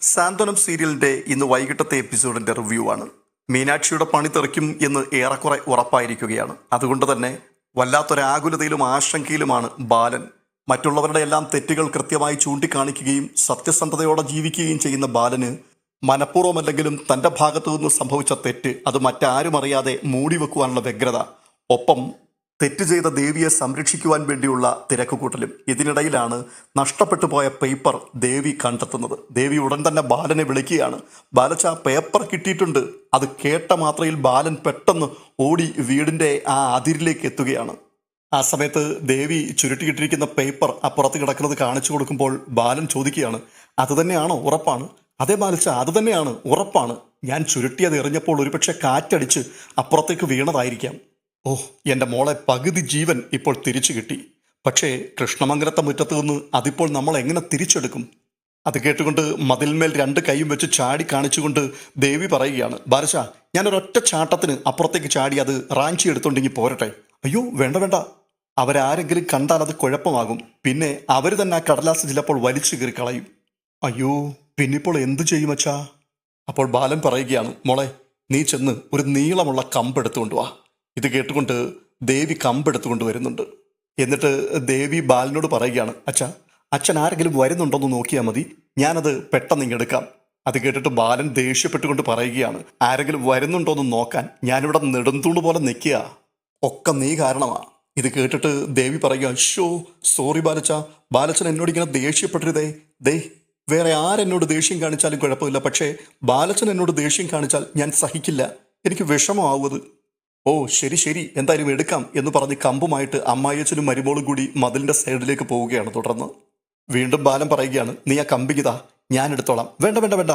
സാന്ത്വനം സീരിയലിന്റെ ഇന്ന് വൈകിട്ടത്തെ എപ്പിസോഡിന്റെ റിവ്യൂ ആണ് മീനാക്ഷിയുടെ പണി തെറിക്കും എന്ന് ഏറെക്കുറെ ഉറപ്പായിരിക്കുകയാണ്. അതുകൊണ്ട് തന്നെ വല്ലാത്തൊരാകുലതയിലും ആശങ്കയിലുമാണ് ബാലൻ. മറ്റുള്ളവരുടെ എല്ലാം തെറ്റുകൾ കൃത്യമായി ചൂണ്ടിക്കാണിക്കുകയും സത്യസന്ധതയോടെ ജീവിക്കുകയും ചെയ്യുന്ന ബാലന് മനഃപൂർവമല്ലെങ്കിലും തന്റെ ഭാഗത്തു നിന്ന് സംഭവിച്ച തെറ്റ് അത് മറ്റാരും അറിയാതെ മൂടിവെക്കുവാനുള്ള വ്യഗ്രത. ഒപ്പം തെറ്റ് ചെയ്ത ദേവിയെ സംരക്ഷിക്കുവാൻ വേണ്ടിയുള്ള തിരക്കുകൂട്ടലും. ഇതിനിടയിലാണ് നഷ്ടപ്പെട്ടു പോയ പേപ്പർ ദേവി കണ്ടെത്തുന്നത്. ദേവി ഉടൻ തന്നെ ബാലനെ വിളിക്കുകയാണ്. ബാലച്ച പേപ്പർ കിട്ടിയിട്ടുണ്ട്. അത് കേട്ട മാത്രയിൽ ബാലൻ പെട്ടെന്ന് ഓടി വീടിന്റെ ആ അതിരിലേക്ക് എത്തുകയാണ്. ആ സമയത്ത് ദേവി ചുരുട്ടിയിട്ടിരിക്കുന്ന പേപ്പർ അപ്പുറത്ത് കിടക്കുന്നത് കാണിച്ചു കൊടുക്കുമ്പോൾ ബാലൻ ചോദിക്കുകയാണ് അത് തന്നെയാണോ? ഉറപ്പാണ്? അതേ ബാലിച്ച അത് തന്നെയാണ്. ഉറപ്പാണ്. ഞാൻ ചുരുട്ടിയത് എറിഞ്ഞപ്പോൾ ഒരുപക്ഷെ കാറ്റടിച്ച് അപ്പുറത്തേക്ക് വീണതായിരിക്കാം. ഓ എന്റെ മോളെ പകുതി ജീവൻ ഇപ്പോൾ തിരിച്ചു കിട്ടി. പക്ഷേ കൃഷ്ണമംഗലത്തെ മുറ്റത്തു നിന്ന് അതിപ്പോൾ നമ്മൾ എങ്ങനെ തിരിച്ചെടുക്കും? അത് കേട്ടുകൊണ്ട് മതിൽമേൽ രണ്ട് കൈയും വെച്ച് ചാടി കാണിച്ചുകൊണ്ട് ദേവി പറയുകയാണ് ബാരശ ഞാൻ ഒരൊറ്റ ചാട്ടത്തിന് അപ്പുറത്തേക്ക് ചാടി അത് റാഞ്ചി എടുത്തോണ്ടെങ്കിൽ പോരട്ടെ. അയ്യോ വേണ്ട വേണ്ട. അവരാരെങ്കിലും കണ്ടാൽ അത് കുഴപ്പമാകും. പിന്നെ അവർ തന്നെ ആ കടലാസ് ചിലപ്പോൾ വലിച്ചു കീറി കളയും. അയ്യോ പിന്നിപ്പോൾ എന്തു ചെയ്യും അച്ഛാ? അപ്പോൾ ബാലൻ പറയുകയാണ് മോളെ നീ ചെന്ന് ഒരു നീളമുള്ള കമ്പെടുത്തുകൊണ്ട് വാ. ഇത് കേട്ടുകൊണ്ട് ദേവി കമ്പെടുത്തുകൊണ്ട് വരുന്നുണ്ട്. എന്നിട്ട് ദേവി ബാലനോട് പറയുകയാണ് അച്ഛ അച്ഛൻ ആരെങ്കിലും വരുന്നുണ്ടോന്ന് നോക്കിയാൽ മതി. ഞാനത് പെട്ടെന്ന് ഇങ്ങെടുക്കാം അത് കേട്ടിട്ട് ബാലൻ ദേഷ്യപ്പെട്ടുകൊണ്ട് പറയുകയാണ് ആരെങ്കിലും വരുന്നുണ്ടോ എന്ന് നോക്കാൻ ഞാനിവിടെ നെടുന്തൂണ് പോലെ നിൽക്കുക. ഒക്കെ നീ കാരണമാ. ഇത് കേട്ടിട്ട് ദേവി പറയുക ഷോ സോറി ബാലച്ച. ബാലച്ചൻ എന്നോട് ഇങ്ങനെ ദേഷ്യപ്പെട്ടിരുതേ ദേ വേറെ ആരെന്നോട് ദേഷ്യം കാണിച്ചാലും കുഴപ്പമില്ല. പക്ഷേ ബാലച്ചൻ എന്നോട് ദേഷ്യം കാണിച്ചാൽ ഞാൻ സഹിക്കില്ല. എനിക്ക് വിഷമമാവുന്നത് ഓ ശരി ശരി. എന്തായാലും എടുക്കാം എന്ന് പറഞ്ഞ് കമ്പുമായിട്ട് അമ്മായിയച്ചനും മരുമോളും കൂടി മതിലിന്റെ സൈഡിലേക്ക് പോവുകയാണ് തുടർന്ന്. വീണ്ടും ബാലം പറയുകയാണ് നീ ആ കമ്പിക്കിതാ ഞാൻ എടുത്തോളാം. വേണ്ട വേണ്ട വേണ്ട.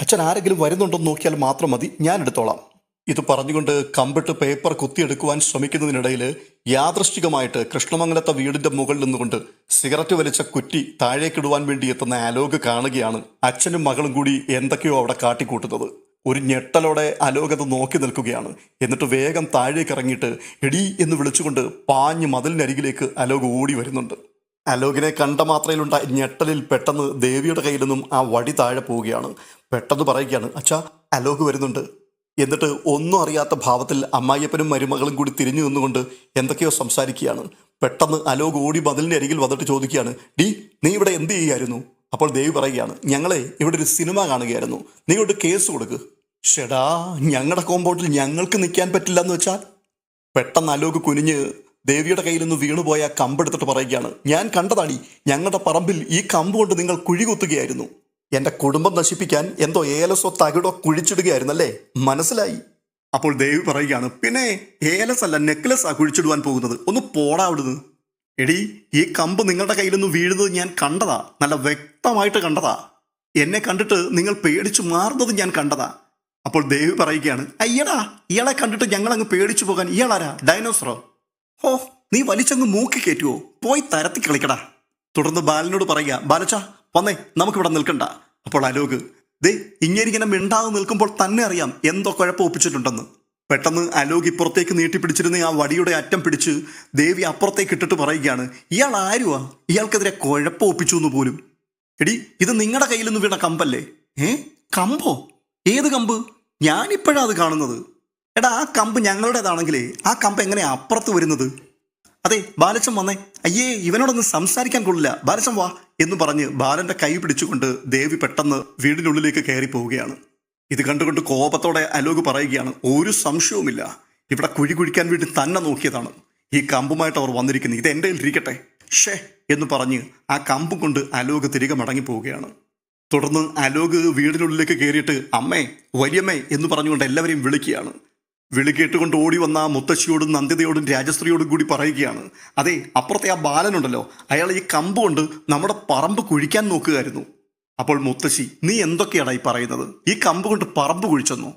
അച്ഛൻ ആരെങ്കിലും വരുന്നുണ്ടെന്ന് നോക്കിയാൽ മാത്രം മതി ഞാൻ എടുത്തോളാം. ഇത് പറഞ്ഞുകൊണ്ട് കമ്പിട്ട് പേപ്പർ കുത്തിയെടുക്കുവാൻ ശ്രമിക്കുന്നതിനിടയിൽ യാദൃശ്ചികമായിട്ട് കൃഷ്ണമംഗലത്തെ വീടിന്റെ മുകളിൽ നിന്നുകൊണ്ട് സിഗരറ്റ് വലിച്ച കുറ്റി താഴേക്കിടുവാൻ വേണ്ടി എത്തുന്ന ആലോക് കാണുകയാണ് അച്ഛനും മകളും കൂടി എന്തൊക്കെയോ അവിടെ കാട്ടിക്കൂട്ടുന്നത്. ഒരു ഞെട്ടലോടെ അലോകത്ത് നോക്കി നിൽക്കുകയാണ്. എന്നിട്ട് വേഗം താഴേക്ക് ഇറങ്ങിയിട്ട് എടീ എന്ന് വിളിച്ചുകൊണ്ട് പാഞ്ഞ് മതിലിനരികിലേക്ക് അലോക് ഓടി വരുന്നുണ്ട്. അലോകിനെ കണ്ട മാത്രയിലുണ്ടായ ഞെട്ടലിൽ പെട്ടെന്ന് ദേവിയുടെ കയ്യിൽ നിന്നും ആ വടി താഴെ പോവുകയാണ്. പെട്ടെന്ന് പറയുകയാണ് അച്ഛാ അലോക് വരുന്നുണ്ട്. എന്നിട്ട് ഒന്നും അറിയാത്ത ഭാവത്തിൽ അമ്മായിയപ്പനും മരുമകളും കൂടി തിരിഞ്ഞു നിന്നുകൊണ്ട് എന്തൊക്കെയോ സംസാരിക്കുകയാണ്. പെട്ടെന്ന് അലോക് ഓടി മതിലിന്റെ അരികിൽ വന്നിട്ട് ചോദിക്കുകയാണ് ഡി നീ ഇവിടെ എന്ത് ചെയ്യുമായിരുന്നു അപ്പോൾ ദേവി പറയുകയാണ് ഞങ്ങളെ ഇവിടെ ഒരു സിനിമ കാണുകയായിരുന്നു. നീ ഇവിടെ കേസ് കൊടുക്ക്. ഷെടാ ഞങ്ങളുടെ കോമ്പൗണ്ടിൽ ഞങ്ങൾക്ക് നിൽക്കാൻ പറ്റില്ല എന്ന് വെച്ചാൽ? പെട്ടെന്ന് അലോക് കുനിഞ്ഞ് ദേവിയുടെ കയ്യിൽ നിന്ന് വീണുപോയ കമ്പ് കമ്പെടുത്തിട്ട് പറയുകയാണ് ഞാൻ കണ്ടതാണി ഞങ്ങളുടെ പറമ്പിൽ ഈ കമ്പ് കൊണ്ട് നിങ്ങൾ കുഴി കുത്തുകയായിരുന്നു. കുടുംബം നശിപ്പിക്കാൻ എന്തോ ഏലസോ തകിടോ കുഴിച്ചിടുകയായിരുന്നു അല്ലേ മനസ്സിലായി? അപ്പോൾ ദേവി പറയുകയാണ് പിന്നെ ഏലസ് അല്ല നെക്ലസ് ആ കുഴിച്ചിടുവാൻ പോകുന്നത്. ഒന്ന് പോടാ അവിടുന്ന്. എടി ഈ കമ്പ് നിങ്ങളുടെ കയ്യിൽ നിന്ന് വീഴുന്നത് ഞാൻ കണ്ടതാ. നല്ല വ്യക്തമായിട്ട് കണ്ടതാ. എന്നെ കണ്ടിട്ട് നിങ്ങൾ പേടിച്ചു മാറുന്നത് ഞാൻ കണ്ടതാ. അപ്പോൾ ദേവി പറയുകയാണ് അയ്യടാ ഇയാളെ കണ്ടിട്ട് ഞങ്ങൾ അങ്ങ് പേടിച്ചു പോകാൻ ഇയാളാരാ? ഡൈനോസറോ? ഹോ നീ വലിച്ചങ്ങ് മൂക്കി കയറ്റുവോ പോയി തരത്തി കളിക്കടാ. തുടർന്ന് ബാലനോട് പറയുക ബാലച്ച വന്നേ നമുക്കിവിടെ നിൽക്കണ്ട. അപ്പോൾ അലോക് ദേ ഇങ്ങനെ മിണ്ടാതെ നിൽക്കുമ്പോൾ തന്നെ അറിയാം എന്തോ കുഴപ്പം ഒപ്പിച്ചിട്ടുണ്ടെന്ന്. പെട്ടെന്ന് അലോക് ഇപ്പുറത്തേക്ക് നീട്ടിപ്പിടിച്ചിരുന്ന ആ വടിയുടെ അറ്റം പിടിച്ച് ദേവി അപ്പുറത്തേക്ക് ഇട്ടിട്ട് പറയുകയാണ് ഇയാൾ ആരുവാ? ഇയാൾക്കെതിരെ കുഴപ്പം ഒപ്പിച്ചു എന്ന് പോലും. എടി ഇത് നിങ്ങളുടെ കയ്യിൽ നിന്ന് വീണ കമ്പല്ലേ? ഏ? കമ്പോ? ഏത് കമ്പ്? ഞാനിപ്പോഴാ അത് കാണുന്നത്. എടാ ആ കമ്പ് ഞങ്ങളുടേതാണെങ്കിലേ ആ കമ്പ് എങ്ങനെ അപ്പുറത്ത് വരുന്നത്? അതെ ബാലച്ചൻ വന്നേ. അയ്യേ ഇവനോടൊന്ന് സംസാരിക്കാൻ കൊള്ളില്ല. ബാലച്ചൻ വാ എന്ന് പറഞ്ഞ് ബാലന്റെ കൈ പിടിച്ചുകൊണ്ട് ദേവി പെട്ടെന്ന് വീടിനുള്ളിലേക്ക് കയറി പോവുകയാണ് ഇത് കണ്ടുകൊണ്ട് കോപത്തോടെ അലോക് പറയുകയാണ് ഒരു സംശയവുമില്ല. ഇവിടെ കുഴി കുഴിക്കാൻ വേണ്ടി തന്നെ നോക്കിയതാണ്. ഈ കമ്പുമായിട്ട് അവർ വന്നിരിക്കുന്നത് ഇത് എന്റെ ഇരിക്കട്ടെ. ഷേ എന്ന് പറഞ്ഞ് ആ കമ്പും കൊണ്ട് അലോക് തിരികെ മടങ്ങി പോവുകയാണ്. തുടർന്ന് അലോക് വീടിനുള്ളിലേക്ക് കയറിയിട്ട് അമ്മേ വലിയമ്മേ എന്ന് പറഞ്ഞുകൊണ്ട് എല്ലാവരെയും വിളിക്കുകയാണ്. വിളി കേട്ടുകൊണ്ട് ഓടി വന്ന മുത്തശ്ശിയോടും നന്ദിതയോടും രാജശ്രീയോടും കൂടി പറയുകയാണ് അതെ അപ്പുറത്തെ ആ ബാലനുണ്ടല്ലോ. അയാൾ ഈ കമ്പ് കൊണ്ട് നമ്മുടെ പറമ്പ് കുഴിക്കാൻ നോക്കുകയായിരുന്നു. അപ്പോൾ മുത്തശ്ശി നീ എന്തൊക്കെയാണ് ഈ പറയുന്നത്? ഈ കമ്പ് കൊണ്ട് പറമ്പ് കുഴിച്ചെന്നു?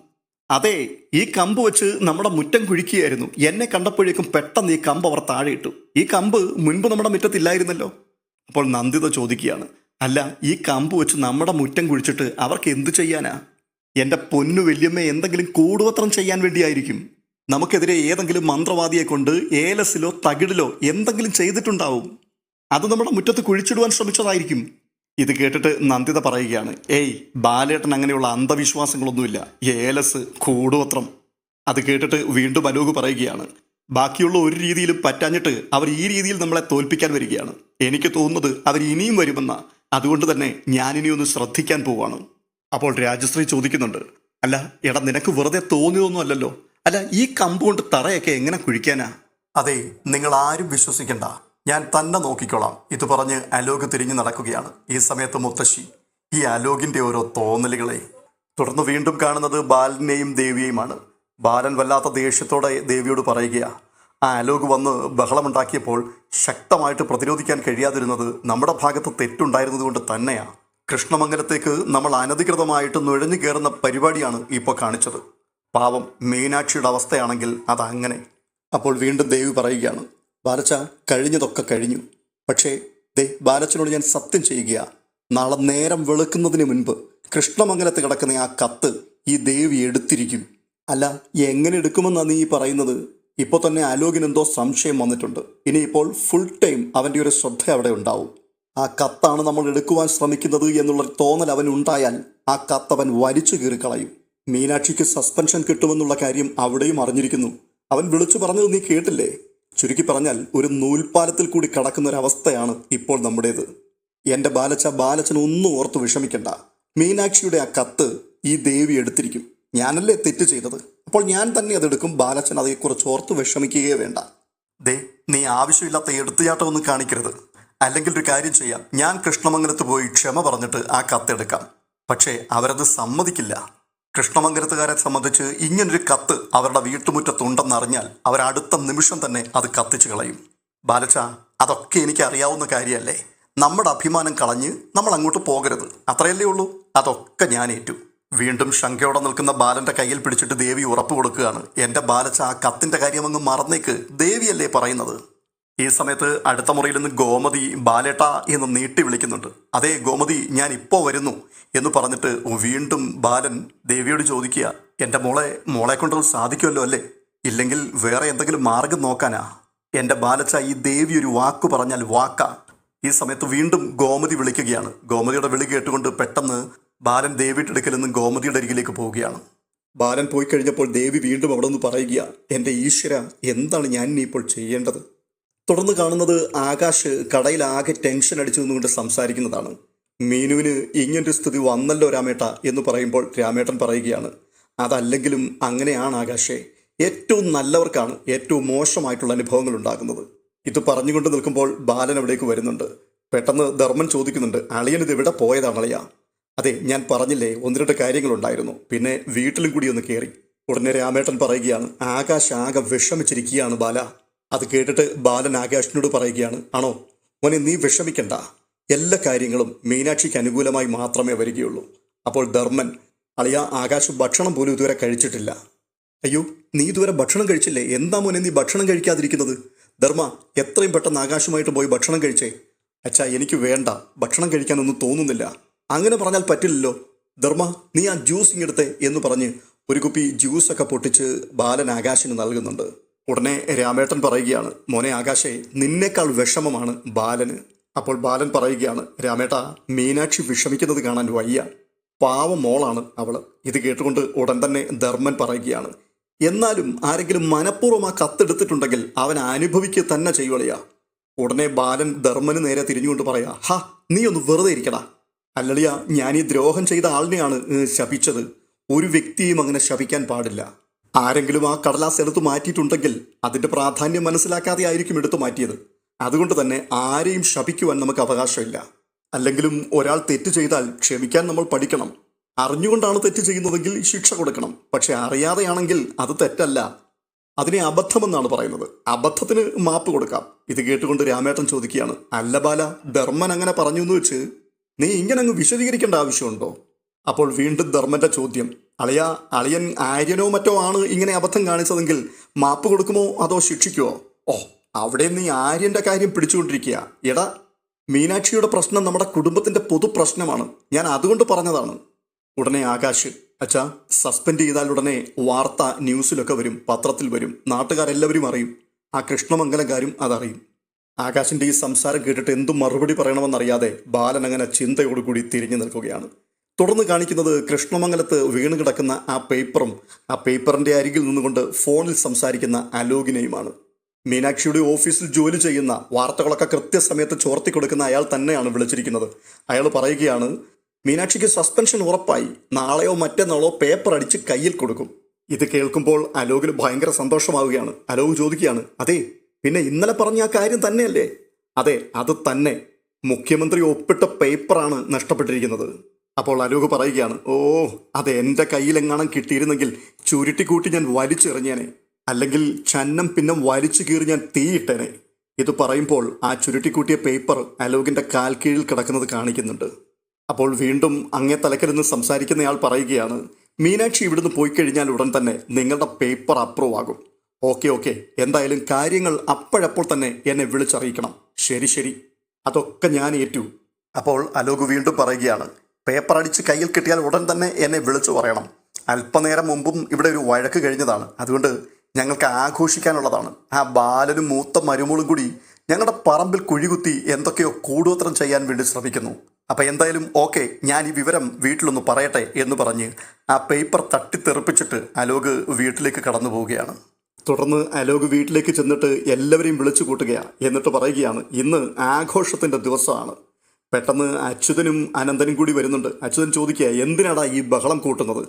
അതെ ഈ കമ്പ് വെച്ച് നമ്മുടെ മുറ്റം കുഴിക്കുകയായിരുന്നു. എന്നെ കണ്ടപ്പോഴേക്കും പെട്ടെന്ന് ഈ കമ്പ് അവർ താഴെ ഇട്ടു. ഈ കമ്പ് മുൻപ് നമ്മുടെ മുറ്റത്തില്ലായിരുന്നല്ലോ? അപ്പോൾ നന്ദിത ചോദിക്കുകയാണ് അല്ല ഈ കമ്പ് വെച്ച് നമ്മുടെ മുറ്റം കുഴിച്ചിട്ട് അവർക്ക് എന്തു ചെയ്യാനാ? എന്റെ പൊന്നു വല്യമ്മ എന്തെങ്കിലും കൂടുപത്രം ചെയ്യാൻ വേണ്ടിയായിരിക്കും. നമുക്കെതിരെ ഏതെങ്കിലും മന്ത്രവാദിയെ കൊണ്ട് ഏലസിലോ തകിടിലോ എന്തെങ്കിലും ചെയ്തിട്ടുണ്ടാവും. അത് നമ്മുടെ മുറ്റത്ത് കുഴിച്ചിടുവാൻ ശ്രമിച്ചതായിരിക്കും. ഇത് കേട്ടിട്ട് നന്ദിത പറയുകയാണ് ഏയ് ബാലേട്ടൻ അങ്ങനെയുള്ള അന്ധവിശ്വാസങ്ങളൊന്നുമില്ല. ഏലസ് കൂടുപത്രം അത് കേട്ടിട്ട് വീണ്ടും അലോക് പറയുകയാണ് ബാക്കിയുള്ള ഒരു രീതിയിലും പറ്റാഞ്ഞിട്ട് അവർ ഈ രീതിയിൽ നമ്മളെ തോൽപ്പിക്കാൻ വരികയാണ്. എനിക്ക് തോന്നുന്നത് അവർ ഇനിയും വരുമെന്ന. അതുകൊണ്ട് തന്നെ ഞാനിനി ഒന്ന് ശ്രദ്ധിക്കാൻ പോവാണ്. അപ്പോൾ രാജശ്രീ ചോദിക്കുന്നുണ്ട് അല്ല എടാ നിനക്ക് വെറുതെ തോന്നിയതൊന്നും അല്ലല്ലോ. അല്ല ഈ കമ്പൗണ്ട് തറയൊക്കെ എങ്ങനെ കുഴിക്കാനാ? അതെ നിങ്ങൾ ആരും വിശ്വസിക്കണ്ട. ഞാൻ തന്നെ നോക്കിക്കോളാം ഇത് പറഞ്ഞ് അലോക് തിരിഞ്ഞു നടക്കുകയാണ്. ഈ സമയത്ത് മുത്തശ്ശി ഈ അലോകിന്റെ ഓരോ തോന്നലുകളെ. തുടർന്ന് വീണ്ടും കാണുന്നത് ബാലനെയും ദേവിയെയുമാണ്. ബാലൻ വല്ലാത്ത ദേഷ്യത്തോടെ ദേവിയോട് പറയുകയാ ആ അലോക് വന്ന് ബഹളമുണ്ടാക്കിയപ്പോൾ ശക്തമായിട്ട് പ്രതിരോധിക്കാൻ കഴിയാതിരുന്നത് നമ്മുടെ ഭാഗത്ത് തെറ്റുണ്ടായിരുന്നത് കൊണ്ട് തന്നെയാ. കൃഷ്ണമംഗലത്തേക്ക് നമ്മൾ അനധികൃതമായിട്ട് നുഴഞ്ഞു കയറുന്ന പരിപാടിയാണ് ഇപ്പോൾ കാണിച്ചത്. പാവം മീനാക്ഷിയുടെ അവസ്ഥയാണെങ്കിൽ അതങ്ങനെ. അപ്പോൾ വീണ്ടും ദേവി പറയുകയാണ് ബാലച്ച കഴിഞ്ഞതൊക്കെ കഴിഞ്ഞു. പക്ഷേ ദേ ബാലച്ചനോട് ഞാൻ സത്യം ചെയ്യുക നാളെ നേരം വെളുക്കുന്നതിന് മുൻപ് കൃഷ്ണമംഗലത്ത് കിടക്കുന്ന ആ കത്ത് ഈ ദേവി എടുത്തിരിക്കും. അല്ല എങ്ങനെ എടുക്കുമെന്നാണ് നീ പറയുന്നത്? ഇപ്പോൾ തന്നെ ആലോകിന് എന്തോ സംശയം വന്നിട്ടുണ്ട്. ഇനിയിപ്പോൾ ഫുൾ ടൈം അവന്റെ ഒരു ശ്രദ്ധ അവിടെ ഉണ്ടാവും. ആ കത്താണ് നമ്മൾ എടുക്കുവാൻ ശ്രമിക്കുന്നത് എന്നുള്ള തോന്നൽ അവൻ ഉണ്ടായാൽ ആ കത്ത് അവൻ വലിച്ചു കീറിക്കളയും മീനാക്ഷിക്ക് സസ്പെൻഷൻ കിട്ടുമെന്നുള്ള കാര്യം അവിടെയും അറിഞ്ഞിരിക്കുന്നു. അവൻ വിളിച്ചു പറഞ്ഞത് നീ കേട്ടില്ലേ? ചുരുക്കി പറഞ്ഞാൽ ഒരു നൂൽപ്പാലത്തിൽ കൂടി കടക്കുന്ന ഒരു അവസ്ഥയാണ് ഇപ്പോൾ നമ്മുടേത്. എന്റെ ബാലച്ച ബാലച്ചൻ ഒന്നും ഓർത്ത് വിഷമിക്കണ്ട. മീനാക്ഷിയുടെ ആ കത്ത് ഈ ദേവി എടുത്തിരിക്കും. ഞാനല്ലേ തെറ്റ് ചെയ്തത്? അപ്പോൾ ഞാൻ തന്നെ അതെടുക്കും. ബാലച്ചൻ അതേക്കുറിച്ച് ഓർത്ത് വിഷമിക്കുകയേ വേണ്ട. ദേ നീ ആവശ്യമില്ലാത്ത എടുത്തുചാട്ടമൊന്നും കാണിക്കരുത്. അല്ലെങ്കിൽ ഒരു കാര്യം ചെയ്യാം. ഞാൻ കൃഷ്ണമംഗലത്ത് പോയി ക്ഷമ പറഞ്ഞിട്ട് ആ കത്തെടുക്കാം പക്ഷേ അവരത് സമ്മതിക്കില്ല. കൃഷ്ണമംഗലത്തുകാരെ സംബന്ധിച്ച് ഇങ്ങനൊരു കത്ത് അവരുടെ വീട്ടുമുറ്റത്തുണ്ടെന്നറിഞ്ഞാൽ അവർ അടുത്ത നിമിഷം തന്നെ അത് കത്തിച്ചു കളയും. ബാലച്ച അതൊക്കെ എനിക്ക് അറിയാവുന്ന കാര്യമല്ലേ നമ്മുടെ അഭിമാനം കളഞ്ഞ് നമ്മൾ അങ്ങോട്ട് പോകരുത്. അത്രയല്ലേ ഉള്ളൂ. അതൊക്കെ ഞാൻ ഏറ്റു. വീണ്ടും ശങ്കയോടെ നിൽക്കുന്ന ബാലന്റെ കയ്യിൽ പിടിച്ചിട്ട് ദേവി ഉറപ്പ് കൊടുക്കുകയാണ്. എന്റെ ബാലച്ച ആ കത്തിന്റെ കാര്യം അങ്ങ് മറന്നേക്ക്. ദേവിയല്ലേ പറയുന്നത്? ഈ സമയത്ത് അടുത്ത മുറിയിൽ നിന്ന് ഗോമതി ബാലേട്ട എന്ന് നീട്ടി വിളിക്കുന്നുണ്ട്. അതേ ഗോമതി ഞാൻ ഇപ്പോൾ വരുന്നു എന്ന് പറഞ്ഞിട്ട് വീണ്ടും ബാലൻ ദേവിയോട് ചോദിക്കുക എന്റെ മോളെ മോളെ കൊണ്ട് സാധിക്കുമല്ലോ അല്ലേ? ഇല്ലെങ്കിൽ വേറെ എന്തെങ്കിലും മാർഗം നോക്കാനാ? എന്റെ ബാലച്ച ഈ ദേവി ഒരു വാക്ക് പറഞ്ഞാൽ വാക്ക. ഈ സമയത്ത് വീണ്ടും ഗോമതി വിളിക്കുകയാണ്. ഗോമതിയുടെ വിളി കേട്ടുകൊണ്ട് പെട്ടെന്ന് ബാലൻ ദേവിയുടെ അടുക്കൽ നിന്ന് ഗോമതിയുടെ അരികിലേക്ക് പോവുകയാണ്. ബാലൻ പോയി കഴിഞ്ഞപ്പോൾ ദേവി വീണ്ടും അവിടെ നിന്ന് പറയുക എന്റെ ഈശ്വര എന്താണ് ഞാൻ ഇനി ഇപ്പോൾ ചെയ്യേണ്ടത്? തുടർന്ന് കാണുന്നത് ആകാശ് കടയിൽ ആകെ ടെൻഷൻ അടിച്ചു നിന്നുകൊണ്ട് സംസാരിക്കുന്നതാണ്. മീനുവിന് ഇങ്ങനൊരു സ്ഥിതി വന്നല്ലോ രാമേട്ട എന്ന് പറയുമ്പോൾ രാമേട്ടൻ പറയുകയാണ്. അതല്ലെങ്കിലും അങ്ങനെയാണ് ആകാശേ ഏറ്റവും നല്ലവർക്കാണ് ഏറ്റവും മോശമായിട്ടുള്ള അനുഭവങ്ങൾ ഉണ്ടാകുന്നത്. ഇത് പറഞ്ഞുകൊണ്ട് നിൽക്കുമ്പോൾ ബാലൻ അവിടേക്ക് വരുന്നുണ്ട്. പെട്ടെന്ന് ധർമ്മൻ ചോദിക്കുന്നുണ്ട് അളിയൻ ഇത് ഇവിടെ പോയതാണ് അളിയ? അതെ ഞാൻ പറഞ്ഞില്ലേ ഒന്ന് രണ്ട് കാര്യങ്ങളുണ്ടായിരുന്നു. പിന്നെ വീട്ടിലും കൂടി ഒന്ന് കയറി ഉടനെ രാമേട്ടൻ പറയുകയാണ് ആകാശ് ആകെ വിഷമിച്ചിരിക്കുകയാണ് ബാല. അത് കേട്ടിട്ട് ബാലൻ ആകാശിനോട് പറയുകയാണ് ആണോ? മോനെ നീ വിഷമിക്കണ്ട. എല്ലാ കാര്യങ്ങളും മീനാക്ഷിക്ക് അനുകൂലമായി മാത്രമേ വരികയുള്ളൂ. അപ്പോൾ ധർമ്മൻ അളിയ ആകാശ് ഭക്ഷണം പോലും ഇതുവരെ കഴിച്ചിട്ടില്ല. അയ്യോ നീ ഇതുവരെ ഭക്ഷണം കഴിച്ചില്ലേ? എന്താ മോനെ നീ ഭക്ഷണം കഴിക്കാതിരിക്കുന്നത്? ധർമ്മ എത്രയും പെട്ടെന്ന് ആകാശുമായിട്ട് പോയി ഭക്ഷണം കഴിച്ചേ. അച്ഛാ എനിക്ക് വേണ്ട. ഭക്ഷണം കഴിക്കാനൊന്നും തോന്നുന്നില്ല. അങ്ങനെ പറഞ്ഞാൽ പറ്റില്ലല്ലോ. ധർമ്മ നീ ആ ജ്യൂസ് ഇങ്ങെടുത്തേ എന്ന് പറഞ്ഞ് ഒരു കുപ്പി ജ്യൂസൊക്കെ പൊട്ടിച്ച് ബാലൻ ആകാശിന് നൽകുന്നുണ്ട്. ഉടനെ രാമേട്ടൻ പറയുകയാണ് മോനെ ആകാശേ നിന്നേക്കാൾ വിഷമമാണ് ബാലന്. അപ്പോൾ ബാലൻ പറയുകയാണ് രാമേട്ട മീനാക്ഷി വിഷമിക്കുന്നത് കാണാൻ വയ്യ. പാവ മോളാണ് അവൾ. ഇത് കേട്ടുകൊണ്ട് ഉടൻ തന്നെ ധർമ്മൻ പറയുകയാണ് എന്നാലും ആരെങ്കിലും മനഃപൂർവം ആ കത്തെടുത്തിട്ടുണ്ടെങ്കിൽ അവൻ അനുഭവിക്കുക തന്നെ ചെയ്യുവളിയാ ഉടനെ ബാലൻ ധർമ്മന് നേരെ തിരിഞ്ഞുകൊണ്ട് പറയാ ഹാ നീ ഒന്ന് വെറുതെ ഇരിക്കടാ. അല്ലളിയ ഞാൻ ഈ ദ്രോഹം ചെയ്ത ആളിനെയാണ് ശപിച്ചത്. ഒരു വ്യക്തിയും അങ്ങനെ ശപിക്കാൻ പാടില്ല. ആരെങ്കിലും ആ കടലാസ് എടുത്തു മാറ്റിയിട്ടുണ്ടെങ്കിൽ അതിന്റെ പ്രാധാന്യം മനസ്സിലാക്കാതെ ആയിരിക്കും എടുത്തു മാറ്റിയത്. അതുകൊണ്ട് തന്നെ ആരെയും ശപിക്കുവാൻ നമുക്ക് അവകാശമില്ല. അല്ലെങ്കിലും ഒരാൾ തെറ്റ് ചെയ്താൽ ക്ഷമിക്കാൻ നമ്മൾ പഠിക്കണം. അറിഞ്ഞുകൊണ്ടാണ് തെറ്റ് ചെയ്യുന്നതെങ്കിൽ ശിക്ഷ കൊടുക്കണം. പക്ഷെ അറിയാതെയാണെങ്കിൽ അത് തെറ്റല്ല. അതിനെ അബദ്ധമെന്നാണ് പറയുന്നത്. അബദ്ധത്തിന് മാപ്പ് കൊടുക്കാം. ഇത് കേട്ടുകൊണ്ട് രാമേട്ടൻ ചോദിക്കുകയാണ് അല്ല ബാല ധർമ്മൻ അങ്ങനെ പറഞ്ഞു എന്ന് വെച്ച് നീ ഇങ്ങനെ അങ്ങ് വിശദീകരിക്കേണ്ട ആവശ്യമുണ്ടോ? അപ്പോൾ വീണ്ടും ധർമ്മന്റെ ചോദ്യം അളിയ അളിയൻ ആര്യനോ മറ്റോ ആണ് ഇങ്ങനെ അബദ്ധം കാണിച്ചതെങ്കിൽ മാപ്പ് കൊടുക്കുമോ അതോ ശിക്ഷിക്കുമോ ഓ അവിടെ നീ ആര്യന്റെ കാര്യം പിടിച്ചുകൊണ്ടിരിക്കുക. എടാ മീനാക്ഷിയുടെ പ്രശ്നം നമ്മുടെ കുടുംബത്തിന്റെ പൊതു പ്രശ്നമാണ്. ഞാൻ അതുകൊണ്ട് പറഞ്ഞതാണ്. ഉടനെ ആകാശ് അച്ഛാ സസ്പെൻഡ് ചെയ്താൽ ഉടനെ വാർത്ത ന്യൂസിലൊക്കെ വരും പത്രത്തിൽ വരും നാട്ടുകാരെല്ലാവരും അറിയും ആ കൃഷ്ണമംഗലക്കാരും അതറിയും. ആകാശിന്റെ ഈ സംസാരം കേട്ടിട്ട് എന്തും മറുപടി പറയണമെന്നറിയാതെ ബാലൻ അങ്ങനെ ചിന്തയോടുകൂടി തിരിഞ്ഞു നിൽക്കുകയാണ്. തുടർന്ന് കാണിക്കുന്നത് കൃഷ്ണമംഗലത്ത് വീണ് കിടക്കുന്ന ആ പേപ്പറും ആ പേപ്പറിന്റെ അരികിൽ നിന്നുകൊണ്ട് ഫോണിൽ സംസാരിക്കുന്ന അലോകിനെയുമാണ്. മീനാക്ഷിയുടെ ഓഫീസിൽ ജോലി ചെയ്യുന്ന വാർത്തകളൊക്കെ കൃത്യസമയത്ത് ചോർത്തി കൊടുക്കുന്ന അയാൾ തന്നെയാണ് വിളിച്ചിരിക്കുന്നത്. അയാൾ പറയുകയാണ് മീനാക്ഷിക്ക് സസ്പെൻഷൻ ഉറപ്പായി. നാളെയോ മറ്റന്നാളോ പേപ്പർ അടിച്ച് കയ്യിൽ കൊടുക്കും. ഇത് കേൾക്കുമ്പോൾ അലോകിന് ഭയങ്കര സന്തോഷമാവുകയാണ്. അലോക് ചോദിക്കുകയാണ് അതെ പിന്നെ ഇന്നലെ പറഞ്ഞ ആ കാര്യം തന്നെയല്ലേ? അതെ അത് തന്നെ. മുഖ്യമന്ത്രി ഒപ്പിട്ട പേപ്പറാണ് നഷ്ടപ്പെട്ടിരിക്കുന്നത്. അപ്പോൾ അലോക് പറയുകയാണ് ഓ അത് എന്റെ കയ്യിലെങ്ങാണം കിട്ടിയിരുന്നെങ്കിൽ ചുരുട്ടിക്കൂട്ടി ഞാൻ വലിച്ചെറിഞ്ഞേനെ അല്ലെങ്കിൽ ചന്നം പിന്നെ വലിച്ചു കീറി ഞാൻ തീയിട്ടേനെ ഇത് പറയുമ്പോൾ ആ ചുരുട്ടിക്കൂട്ടിയ പേപ്പർ അലോകിന്റെ കാൽ കീഴിൽ കിടക്കുന്നത് കാണിക്കുന്നുണ്ട്. അപ്പോൾ വീണ്ടും അങ്ങേ തലക്കരുന്ന് സംസാരിക്കുന്നയാൾ പറയുകയാണ് മീനാക്ഷി ഇവിടുന്ന് പോയി കഴിഞ്ഞാൽ ഉടൻ തന്നെ നിങ്ങളുടെ പേപ്പർ അപ്രൂവ് ആകും. ഓക്കെ ഓക്കെ എന്തായാലും കാര്യങ്ങൾ അപ്പോഴപ്പോൾ തന്നെ എന്നെ വിളിച്ചറിയിക്കണം. ശരി ശരി. അതൊക്കെ ഞാൻ ഏറ്റു. അപ്പോൾ അലോക് വീണ്ടും പറയുകയാണ് പേപ്പർ അടിച്ച് കയ്യിൽ കിട്ടിയാൽ ഉടൻ തന്നെ എന്നെ വിളിച്ചു പറയണം. അല്പനേരം മുമ്പും ഇവിടെ ഒരു വഴക്ക് കഴിഞ്ഞതാണ്. അതുകൊണ്ട് ഞങ്ങൾക്ക് ആഘോഷിക്കാനുള്ളതാണ്. ആ ബാലനും മൂത്ത മരുമോളും കൂടി ഞങ്ങളുടെ പറമ്പിൽ കുഴികുത്തി എന്തൊക്കെയോ കൂടുവത്രം ചെയ്യാൻ വേണ്ടി ശ്രമിക്കുന്നു. അപ്പം എന്തായാലും ഓക്കെ ഞാൻ ഈ വിവരം വീട്ടിലൊന്ന് പറയട്ടെ എന്ന് പറഞ്ഞ് ആ പേപ്പർ തട്ടിത്തെറിപ്പിച്ചിട്ട് അലോക് വീട്ടിലേക്ക് കടന്നു പോവുകയാണ്. തുടർന്ന് അലോക് വീട്ടിലേക്ക് ചെന്നിട്ട് എല്ലാവരെയും വിളിച്ചു കൂട്ടുകയാണ് എന്നിട്ട് പറയുകയാണ് ഇന്ന് ആഘോഷത്തിന്റെ ദിവസമാണ്. പെട്ടെന്ന് അച്യുതനും അനന്തനും കൂടി വരുന്നുണ്ട്. അച്യുതൻ ചോദിക്കുക എന്തിനാടാ ഈ ബഹളം കൂട്ടുന്നത്?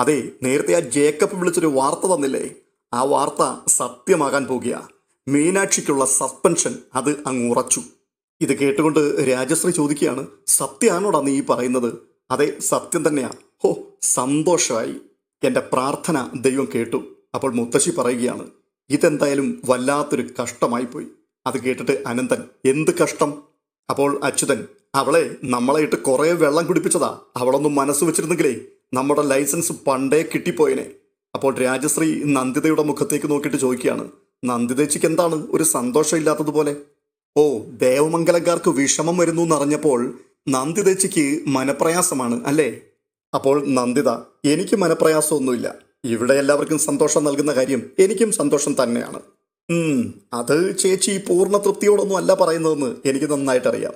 അതെ നേരത്തെ ആ ജേക്കബ് വിളിച്ചൊരു വാർത്ത തന്നില്ലേ? ആ വാർത്ത സത്യമാകാൻ പോകുക. മീനാക്ഷിക്കുള്ള സസ്പെൻഷൻ അത് അങ്ങ് ഉറച്ചു. ഇത് കേട്ടുകൊണ്ട് രാജശ്രീ ചോദിക്കുകയാണ് സത്യമാണോടാ നീ പറയുന്നത്? അതെ സത്യം തന്നെയാ. ഹോ സന്തോഷമായി എന്റെ പ്രാർത്ഥന ദൈവം കേട്ടു. അപ്പോൾ മുത്തശ്ശി പറയുകയാണ് ഇതെന്തായാലും വല്ലാത്തൊരു കഷ്ടമായി പോയി അത് കേട്ടിട്ട് അനന്തൻ എന്ത് കഷ്ടം? അപ്പോൾ അച്യുതൻ അവളെ നമ്മളായിട്ട് കുറേ വെള്ളം കുടിപ്പിച്ചതാ. അവളൊന്നും മനസ്സ് വെച്ചിരുന്നെങ്കിലേ നമ്മുടെ ലൈസൻസ് പണ്ടേ കിട്ടിപ്പോയനെ. അപ്പോൾ രാജശ്രീ നന്ദിതയുടെ മുഖത്തേക്ക് നോക്കിയിട്ട് ചോദിക്കുകയാണ്. നന്ദിതേച്ചിക്ക് എന്താണ്? ഒരു സന്തോഷമില്ലാത്തതുപോലെ? ഓ ദേവമംഗലക്കാർക്ക് വിഷമം വരുന്നു എന്നറിഞ്ഞപ്പോൾ നന്ദിതേച്ചിക്ക് മനപ്രയാസമാണ് അല്ലേ? അപ്പോൾ നന്ദിത എനിക്ക് മനപ്രയാസമൊന്നുമില്ല. ഇവിടെ എല്ലാവർക്കും സന്തോഷം നൽകുന്ന കാര്യം എനിക്കും സന്തോഷം തന്നെയാണ്. അത് ചേച്ചി പൂർണ തൃപ്തിയോടൊന്നും അല്ല പറയുന്നതെന്ന് എനിക്ക് നന്നായിട്ടറിയാം.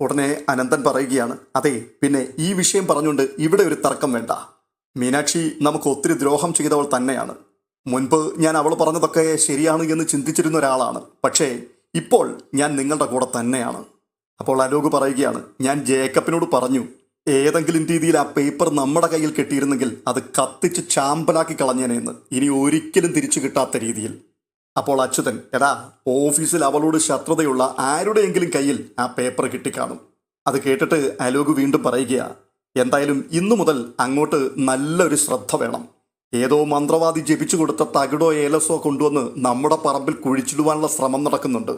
ഉടനെ അനന്തൻ പറയുകയാണ് അതെ പിന്നെ ഈ വിഷയം പറഞ്ഞുകൊണ്ട് ഇവിടെ ഒരു തർക്കം വേണ്ട. മീനാക്ഷി നമുക്ക് ഒത്തിരി ദ്രോഹം ചെയ്തവൾ തന്നെയാണ്. മുൻപ് ഞാൻ അവൾ പറഞ്ഞതൊക്കെ ശരിയാണ് എന്ന് ചിന്തിച്ചിരുന്ന ഒരാളാണ്. പക്ഷേ ഇപ്പോൾ ഞാൻ നിങ്ങളുടെ കൂടെ തന്നെയാണ്. അപ്പോൾ അലോക് പറയുകയാണ് ഞാൻ ജേക്കബിനോട് പറഞ്ഞു ഏതെങ്കിലും രീതിയിൽ ആ പേപ്പർ നമ്മുടെ കയ്യിൽ കിട്ടിയിരുന്നെങ്കിൽ അത് കത്തിച്ച് ചാമ്പലാക്കി കളഞ്ഞേനെന്ന് ഇനി ഒരിക്കലും തിരിച്ചു കിട്ടാത്ത രീതിയിൽ. അപ്പോൾ അച്യുതൻ എടാ ഓഫീസിൽ അവളോട് ശത്രുതയുള്ള ആരുടെയെങ്കിലും കയ്യിൽ ആ പേപ്പർ കിട്ടിക്കാണും. അത് കേട്ടിട്ട് അലോക് വീണ്ടും പറയുകയാ എന്തായാലും ഇന്നു മുതൽ അങ്ങോട്ട് നല്ലൊരു ശ്രദ്ധ വേണം. ഏതോ മന്ത്രവാദി ജപിച്ചു കൊടുത്ത തകിടോ ഏലസോ കൊണ്ടുവന്ന് നമ്മുടെ പറമ്പിൽ കുഴിച്ചിടുവാനുള്ള ശ്രമം നടക്കുന്നുണ്ട്.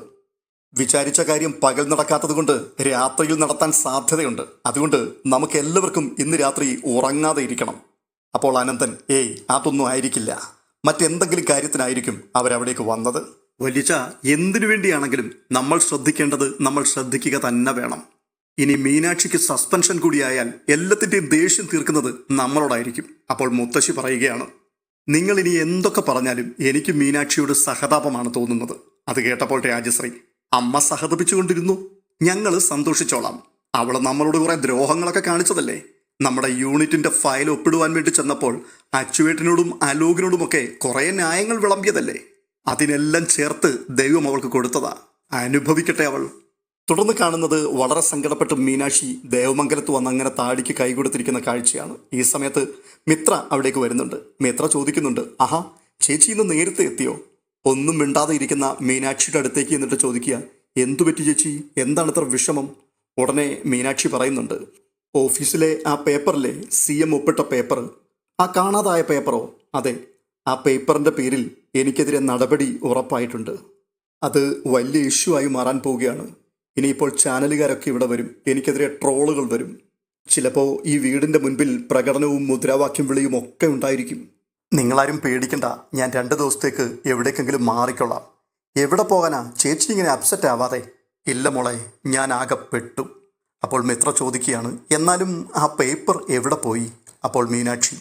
വിചാരിച്ച കാര്യം പകൽ നടക്കാത്തതുകൊണ്ട് രാത്രിയിൽ നടത്താൻ സാധ്യതയുണ്ട്. അതുകൊണ്ട് നമുക്ക് എല്ലാവർക്കും ഇന്ന് രാത്രി ഉറങ്ങാതെ ഇരിക്കണം. അപ്പോൾ അനന്തൻ ഏയ് അതൊന്നും ആയിരിക്കില്ല. മറ്റെന്തെങ്കിലും കാര്യത്തിനായിരിക്കും അവരവിടേക്ക് വന്നത്? വലിച്ച എന്തിനു വേണ്ടിയാണെങ്കിലും നമ്മൾ ശ്രദ്ധിക്കേണ്ടത് നമ്മൾ ശ്രദ്ധിക്കുക തന്നെ വേണം. ഇനി മീനാക്ഷിക്ക് സസ്പെൻഷൻ കൂടിയായാൽ എല്ലാത്തിന്റെയും ദേഷ്യം തീർക്കുന്നത് നമ്മളോടായിരിക്കും. അപ്പോൾ മുത്തശ്ശി പറയുകയാണ് നിങ്ങൾ ഇനി എന്തൊക്കെ പറഞ്ഞാലും എനിക്ക് മീനാക്ഷിയോട് സഹതാപമാണ് തോന്നുന്നത്. അത് കേട്ടപ്പോൾ രാജശ്രീ അമ്മ സഹതപിച്ചുകൊണ്ടിരുന്നു. ഞങ്ങൾ സന്തോഷിച്ചോളാം. അവൾ നമ്മളോട് കുറെ ദ്രോഹങ്ങളൊക്കെ കാണിച്ചതല്ലേ? നമ്മുടെ യൂണിറ്റിന്റെ ഫയൽ ഒപ്പിടുവാൻ വേണ്ടി ചെന്നപ്പോൾ അച്ചുവേട്ടിനോടും അലോകിനോടുമൊക്കെ കുറേ ന്യായങ്ങൾ വിളമ്പിയതല്ലേ? അതിനെല്ലാം ചേർത്ത് ദൈവം അവൾക്ക് കൊടുത്തതാ. അനുഭവിക്കട്ടെ അവൾ. തുടർന്ന് കാണുന്നത് വളരെ സങ്കടപ്പെട്ട് മീനാക്ഷി ദേവമംഗലത്ത് വന്ന് അങ്ങനെ താടിക്ക് കൈകൊടുത്തിരിക്കുന്ന കാഴ്ചയാണ്. ഈ സമയത്ത് മിത്ര അവിടേക്ക് വരുന്നുണ്ട്. മിത്ര ചോദിക്കുന്നുണ്ട് ആഹാ ചേച്ചി ഇന്ന് നേരത്തെ എത്തിയോ? ഒന്നും മിണ്ടാതെ ഇരിക്കുന്ന മീനാക്ഷിയുടെ അടുത്തേക്ക് എന്നിട്ട് ചോദിക്കുക എന്തു പറ്റി ചേച്ചി? എന്താണ് ഇത്ര വിഷമം? ഉടനെ മീനാക്ഷി പറയുന്നുണ്ട് ഓഫീസിലെ ആ പേപ്പറിലെ സി എം ഒപ്പിട്ട പേപ്പർ ആ കാണാതായ പേപ്പറോ? അതെ ആ പേപ്പറിന്റെ പേരിൽ എനിക്കെതിരെ നടപടി ഉറപ്പായിട്ടുണ്ട്. അത് വലിയ ഇഷ്യൂ ആയി മാറാൻ പോവുകയാണ്. ഇനിയിപ്പോൾ ചാനലുകാരൊക്കെ ഇവിടെ വരും. എനിക്കെതിരെ ട്രോളുകൾ വരും. ചിലപ്പോൾ ഈ വീടിന്റെ മുൻപിൽ പ്രകടനവും മുദ്രാവാക്യം വിളിയും ഒക്കെ ഉണ്ടായിരിക്കും. നിങ്ങളാരും പേടിക്കണ്ട. ഞാൻ രണ്ട് ദിവസത്തേക്ക് എവിടേക്കെങ്കിലും മാറിക്കൊള്ളാം. എവിടെ പോകാനാ? ചേച്ചി ഇങ്ങനെ അപ്സെറ്റ് ആവാതെ. ഇല്ല മോളെ ഞാൻ ആകെ പെട്ടു. അപ്പോൾ മിത്ര ചോദിക്കുകയാണ് എന്നാലും ആ പേപ്പർ എവിടെ പോയി? അപ്പോൾ മീനാക്ഷി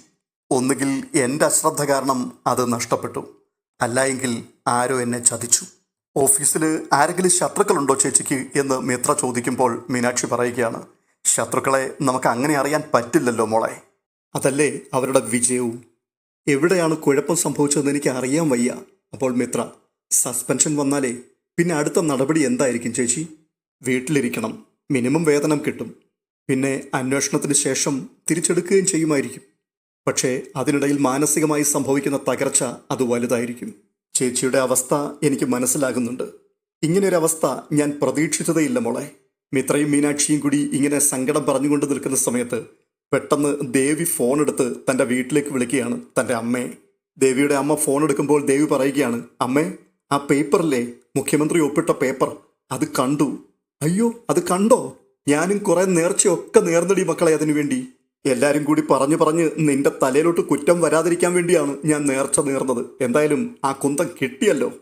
ഒന്നുകിൽ എന്റെ അശ്രദ്ധ കാരണം അത് നഷ്ടപ്പെട്ടു. അല്ല എങ്കിൽ ആരോ എന്നെ ചതിച്ചു. ഓഫീസിൽ ആരെങ്കിലും ശത്രുക്കളുണ്ടോ ചേച്ചിക്ക്? എന്ന് മിത്ര ചോദിക്കുമ്പോൾ മീനാക്ഷി പറയുകയാണ് ശത്രുക്കളെ നമുക്ക് അങ്ങനെ അറിയാൻ പറ്റില്ലല്ലോ മോളെ. അതല്ലേ അവരുടെ വിജയവും? എവിടെയാണ് കുഴപ്പം സംഭവിച്ചതെന്ന് എനിക്ക് അറിയാൻ വയ്യ. അപ്പോൾ മിത്ര സസ്പെൻഷൻ വന്നാലേ പിന്നെ അടുത്ത നടപടി എന്തായിരിക്കും ചേച്ചി? വീട്ടിലിരിക്കണം. മിനിമം വേതനം കിട്ടും. പിന്നെ അന്വേഷണത്തിന് ശേഷം തിരിച്ചെടുക്കുകയും ചെയ്യുമായിരിക്കും. പക്ഷേ അതിനിടയിൽ മാനസികമായി സംഭവിക്കുന്ന തകർച്ച അത് വലുതായിരിക്കും. ചേച്ചിയുടെ അവസ്ഥ എനിക്ക് മനസ്സിലാകുന്നുണ്ട്. ഇങ്ങനെയൊരവസ്ഥ ഞാൻ പ്രതീക്ഷിച്ചതേയില്ല മോളെ. മിത്രയും മീനാക്ഷിയും കൂടി ഇങ്ങനെ സങ്കടം പറഞ്ഞുകൊണ്ട് നിൽക്കുന്ന സമയത്ത് പെട്ടെന്ന് ദേവി ഫോൺ എടുത്ത് തന്റെ വീട്ടിലേക്ക് വിളിക്കുകയാണ് തന്റെ അമ്മയെ. ദേവിയുടെ അമ്മ ഫോൺ എടുക്കുമ്പോൾ ദേവി പറയുകയാണ് അമ്മേ ആ പേപ്പറില്ലേ? മുഖ്യമന്ത്രി ഒപ്പിട്ട പേപ്പർ. അത് കണ്ടു. അയ്യോ അത് കണ്ടോ? ഞാനും കുറെ നേർച്ചയൊക്കെ നേർന്നടി മക്കളെ അതിനു വേണ്ടി. എല്ലാരും കൂടി പറഞ്ഞു പറഞ്ഞ് നിന്റെ തലയിലോട്ട് കുറ്റം വരാതിരിക്കാൻ വേണ്ടിയാണ് ഞാൻ നേർച്ച നേർന്നത്. എന്തായാലും ആ കുന്തം കിട്ടിയല്ലോ.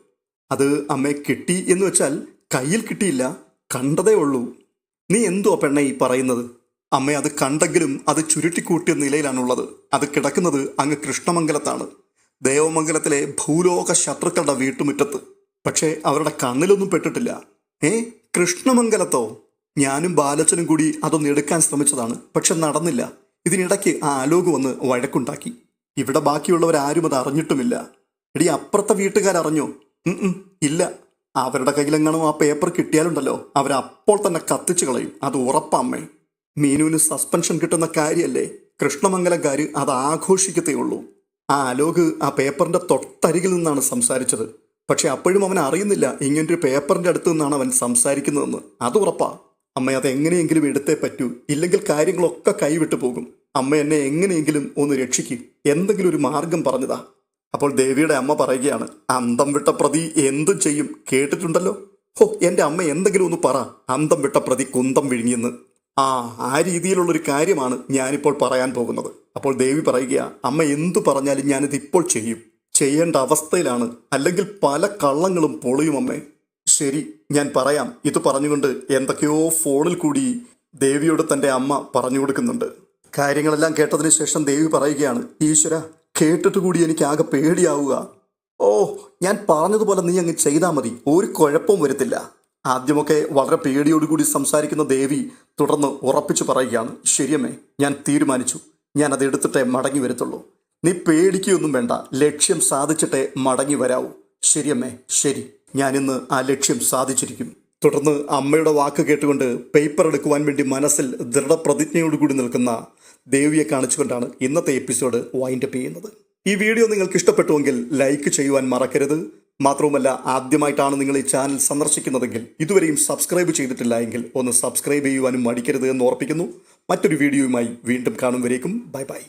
അത് അമ്മയെ കിട്ടി എന്ന് വെച്ചാൽ കയ്യിൽ കിട്ടിയില്ല കണ്ടതേ ഉള്ളൂ. നീ എന്തുവാ പെണ്ണെ ഈ പറയുന്നത്? അമ്മ അത് കണ്ടെങ്കിലും അത് ചുരുട്ടിക്കൂട്ടിയ നിലയിലാണുള്ളത്. അത് കിടക്കുന്നത് അങ്ങ് കൃഷ്ണമംഗലത്താണ്. ദേവമംഗലത്തിലെ ഭൂലോക ശത്രുക്കളുടെ വീട്ടുമുറ്റത്ത്. പക്ഷേ അവരുടെ കണ്ണിലൊന്നും പെട്ടിട്ടില്ല. ഏ? കൃഷ്ണമംഗലത്തോ? ഞാനും ബാലച്ചനും കൂടി അതൊന്ന് എടുക്കാൻ ശ്രമിച്ചതാണ് പക്ഷെ നടന്നില്ല. ഇതിനിടയ്ക്ക് ആ ആലോക് വന്ന് വഴക്കുണ്ടാക്കി. ഇവിടെ ബാക്കിയുള്ളവരാരും അത് അറിഞ്ഞിട്ടുമില്ല. എടി അപ്പുറത്തെ വീട്ടുകാരറിഞ്ഞോ? ഇല്ല. അവരുടെ കയ്യിലെങ്ങാണോ ആ പേപ്പർ കിട്ടിയാലുണ്ടല്ലോ. അവരപ്പോൾ തന്നെ കത്തിച്ചു കളയും. അത് ഉറപ്പമ്മേ. മീനുവിന് സസ്പെൻഷൻ കിട്ടുന്ന കാര്യമല്ലേ കൃഷ്ണമംഗലക്കാർ അത് ആഘോഷിക്കത്തേ ഉള്ളൂ. ആ അലോക് ആ പേപ്പറിന്റെ തൊട്ടരികിൽ നിന്നാണ് സംസാരിച്ചത്. പക്ഷെ അപ്പോഴും അവൻ അറിയുന്നില്ല ഇങ്ങനൊരു പേപ്പറിന്റെ അടുത്തു നിന്നാണ് അവൻ സംസാരിക്കുന്നതെന്ന്. അത് ഉറപ്പാ. അമ്മ അത് എങ്ങനെയെങ്കിലും എടുത്തേ പറ്റൂ. ഇല്ലെങ്കിൽ കാര്യങ്ങളൊക്കെ കൈവിട്ടു പോകും. അമ്മ എന്നെ എങ്ങനെയെങ്കിലും ഒന്ന് രക്ഷിക്കും. എന്തെങ്കിലും ഒരു മാർഗം പറഞ്ഞതാ. അപ്പോൾ ദേവിയുടെ അമ്മ പറയുകയാണ് അന്തം വിട്ട പ്രതി എന്തും ചെയ്യും? കേട്ടിട്ടുണ്ടല്ലോ? ഹോ എന്റെ അമ്മ എന്തെങ്കിലും ഒന്ന് പറ. അന്തം വിട്ട പ്രതി കുന്തം വിഴുങ്ങിയെന്ന്. ആ ആ രീതിയിലുള്ളൊരു കാര്യമാണ് ഞാനിപ്പോൾ പറയാൻ പോകുന്നത്. അപ്പോൾ ദേവി പറയുകയാണ് അമ്മ എന്തു പറഞ്ഞാലും ഞാനിത് ഇപ്പോൾ ചെയ്യും. ചെയ്യേണ്ട അവസ്ഥയിലാണ്. അല്ലെങ്കിൽ പല കള്ളങ്ങളും പൊളിയും അമ്മേ. ശരി ഞാൻ പറയാം. ഇത് പറഞ്ഞുകൊണ്ട് എന്തൊക്കെയോ ഫോണിൽ കൂടി ദേവിയോട് തന്റെ അമ്മ പറഞ്ഞു കൊടുക്കുന്നുണ്ട്. കാര്യങ്ങളെല്ലാം കേട്ടതിന് ശേഷം ദേവി പറയുകയാണ് ഈശ്വര കേട്ടിട്ട് കൂടി എനിക്ക് ആകെ പേടിയാവുക. ഓ ഞാൻ പറഞ്ഞതുപോലെ നീ അങ്ങ് ചെയ്താൽ മതി. ഒരു കുഴപ്പവും വരത്തില്ല. ആദ്യമൊക്കെ വളരെ പേടിയോടുകൂടി സംസാരിക്കുന്ന ദേവി തുടർന്ന് ഉറപ്പിച്ചു പറയുകയാണ് ശരിയമ്മേ ഞാൻ തീരുമാനിച്ചു. ഞാൻ അത് എടുത്തിട്ടേ മടങ്ങി വരത്തുള്ളൂ. നീ പേടിക്കുകയൊന്നും വേണ്ട. ലക്ഷ്യം സാധിച്ചിട്ടേ മടങ്ങി വരാവൂ. ശരിയമ്മേ ശരി. ഞാനിന്ന് ആ ലക്ഷ്യം സാധിച്ചിരിക്കും. തുടർന്ന് അമ്മയുടെ വാക്ക് കേട്ടുകൊണ്ട് പേപ്പർ എടുക്കുവാൻ വേണ്ടി മനസ്സിൽ ദൃഢപ്രതിജ്ഞയോടുകൂടി നിൽക്കുന്ന ദേവിയെ കാണിച്ചുകൊണ്ടാണ് ഇന്നത്തെ എപ്പിസോഡ് വൈൻഡപ്പ് ചെയ്യുന്നത്. ഈ വീഡിയോ നിങ്ങൾക്ക് ഇഷ്ടപ്പെട്ടുവെങ്കിൽ ലൈക്ക് ചെയ്യുവാൻ മറക്കരുത്. മാത്രവുമല്ല ആദ്യമായിട്ടാണ് നിങ്ങൾ ഈ ചാനൽ സന്ദർശിക്കുന്നതെങ്കിൽ ഇതുവരെയും സബ്സ്ക്രൈബ് ചെയ്തിട്ടില്ല എങ്കിൽ ഒന്ന് സബ്സ്ക്രൈബ് ചെയ്യുവാനും മടിക്കരുത് എന്ന് ഓർപ്പിക്കുന്നു. മറ്റൊരു വീഡിയോയുമായി വീണ്ടും കാണും വരേക്കും. Bye bye